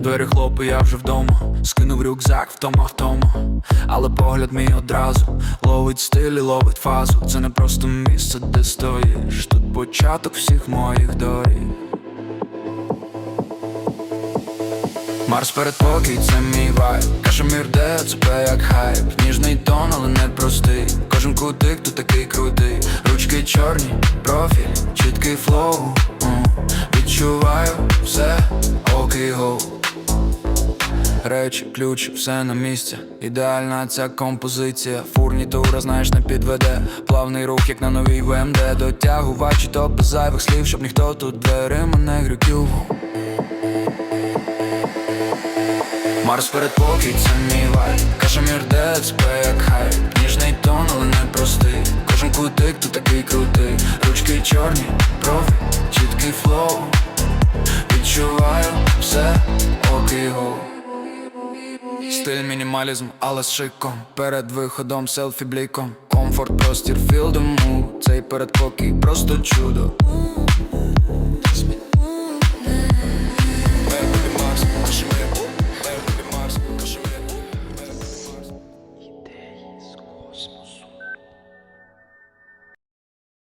Двері хлопи, я вже вдома. Скинув рюкзак в тому втома. Але погляд мій одразу ловить стиль і ловить фазу. Це не просто місце, де стоїш. Тут початок всіх моїх доріг. Марс передпокій, це мій вайб Кашемір де це як хайп Ніжний тон, але не простий Кожен кутик тут такий крутий Ручки чорні, профіль, чіткий флоу. Відчуваю все, окей гоу Речі, ключ, все на місці. Ідеальна ця композиція. Фурні тура, знаєш, не підведе. Плавний рух, як на новій ВМД. Дотягувачі, то без зайвих слів Щоб ніхто тут дверима не грюків. Марс передпокій, це мій вайб. Кашемір де це як хайп. Ніжний тон, але не простий. Кожен кутик тут такий крутий. Ручки чорні, профі, чіткий флоу Стиль мінімалізм, але з шиком. Перед виходом селфі бліком. Комфорт, простір, філдому Цей передпокій просто чудо